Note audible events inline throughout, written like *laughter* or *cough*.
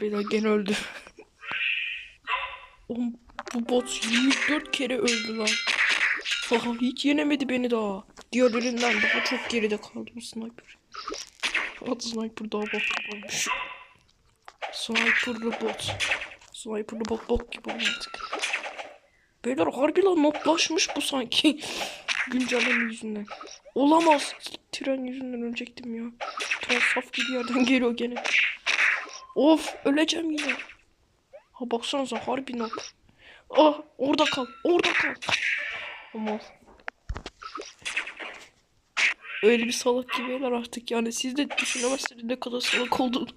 Bela gene öldü. Oğlum, bu bot 24 kere öldü lan. Haha hiç yenemedi beni daha. Diğerlerinden daha çok geride kaldı bu sniper. At sniper daha gibi olmuş. Sniperlı bot. Sniperlı bot bok gibi artık. Beyler harbi lan notlaşmış bu sanki. *laughs* Güncelleme yüzünden. Olamaz. Tren yüzünden ölecektim ya. Tren saf gibi yerden geliyor gene. Of öleceğim yine. Ha baksanıza harbi not. Ah orada kal. Orada kal. Aman. Öyle bir salak gibiler artık yani siz de düşünemezsiniz ne kadar salak olduğunu.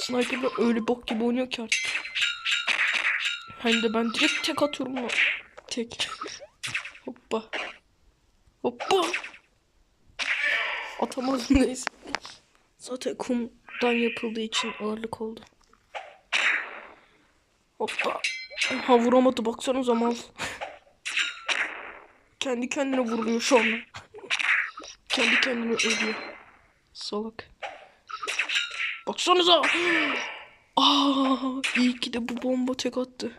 Sniper'da öyle bok gibi oynuyor ki artık. Hem de ben direkt tek atıyorum lan. Tek. Hoppa. Hoppa. Atamazdım *laughs* neyse. Zaten kumdan yapıldığı için ağırlık oldu. Hoppa. Ha vuramadı baksanıza mal. Kendi kendine vuruluyor şu anda. Kendi kendine ölüyor. Salak. Baksanıza. Aa, iyi ki de bu bomba tek attı.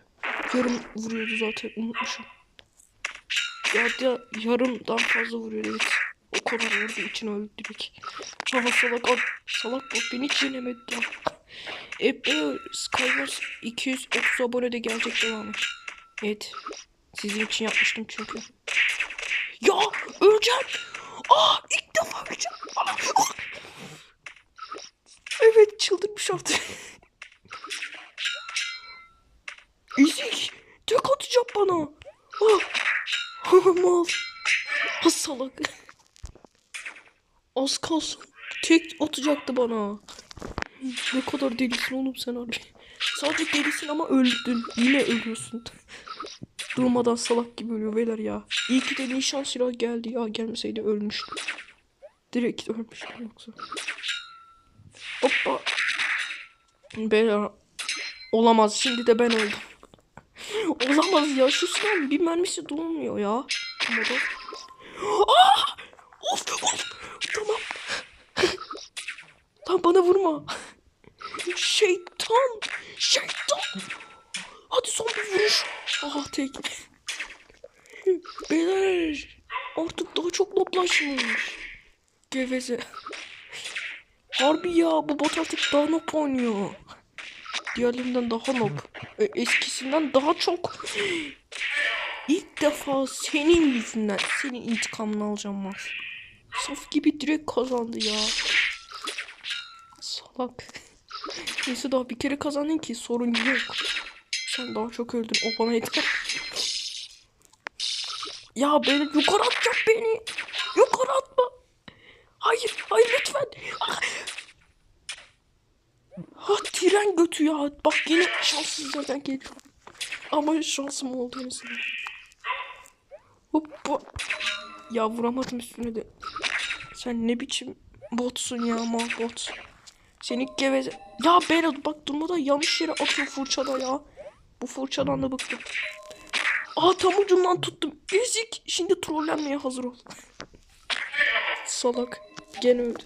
Yarım vuruyordu zaten unutmuşum. Ya da yarımdan fazla vuruyor evet. O kadar vurdu için öldü direkt. Aha salak ab salak bot beni hiç yenemedi daha. Ebbe Skywars 230 abone de gelecek devamı. Evet. Sizin için yapmıştım çünkü. Ya öleceğim. Aa ilk defa öleceğim. Aa, ah. Evet çıldırmış artık. Ezik. Tek atacak bana. Ah. *laughs* Mal. Salak. Az kalsın. Tek atacaktı bana. Ne kadar delisin oğlum sen abi. Sadece delisin ama öldün. Yine ölüyorsun. Durmadan salak gibi ölüyor beyler ya. İyi ki de nişan silah geldi ya. Gelmeseydi ölmüştü. Direkt ölmüştüm yoksa. Hoppa. Beyler. Olamaz. Şimdi de ben öldüm. Olamaz ya. Şu silahın bir mermisi dolmuyor ya. Ama da. Aa! Of of. Tamam. Lan bana vurma. Şeytan. Şeytan. Hadi son bir vuruş. Ah tek. Beyler. Artık daha çok noplaşmış. Geveze. Harbi ya bu bot artık daha nop oynuyor. Diğerlerinden daha nop. E, eskisinden daha çok. İlk defa senin yüzünden senin intikamını alacağım Mars. Saf gibi direkt kazandı ya. Salak. *laughs* Neyse daha bir kere kazandın ki sorun yok. Sen daha çok öldün. O bana yeter. Ya beni yukarı atacak beni. Yukarı atma. Hayır, hayır lütfen. Ha tren götü ya. Bak yine şanssız yerden geliyor. Ama şansım oldu en azından. Hoppa. Ya vuramadım üstüne de. Sen ne biçim botsun ya mal bot. Seni geveze... Ya Berat bak durmadan yanlış yere atıyor fırçada ya. Bu fırçadan da bıktım. Aa tam ucundan tuttum. Ezik. Şimdi trollenmeye hazır ol. *laughs* Salak. Gene öldü.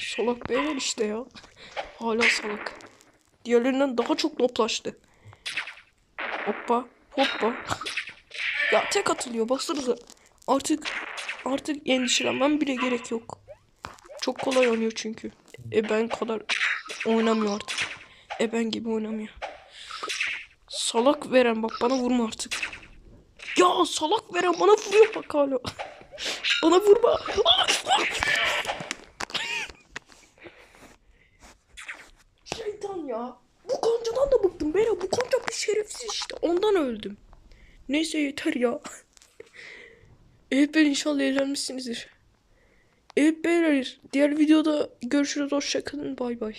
Salak Berat işte ya. Hala salak. Diğerlerinden daha çok noplaştı. Hoppa. Hoppa. *laughs* ya tek atılıyor baksanıza. Artık artık endişelenmem bile gerek yok. Çok kolay oynuyor çünkü. E ben kadar oynamıyor artık. E ben gibi oynamıyor. Salak veren bak bana vurma artık. Ya salak veren bana vuruyor bak hala. *laughs* bana vurma. Şeytan ya. Bu koncadan da bıktım. Bera bu konca bir şerefsiz işte. Ondan öldüm. Neyse yeter ya. *laughs* Evet ben inşallah eğlenmişsinizdir. Evet beyler diğer videoda görüşürüz hoşçakalın bay bay.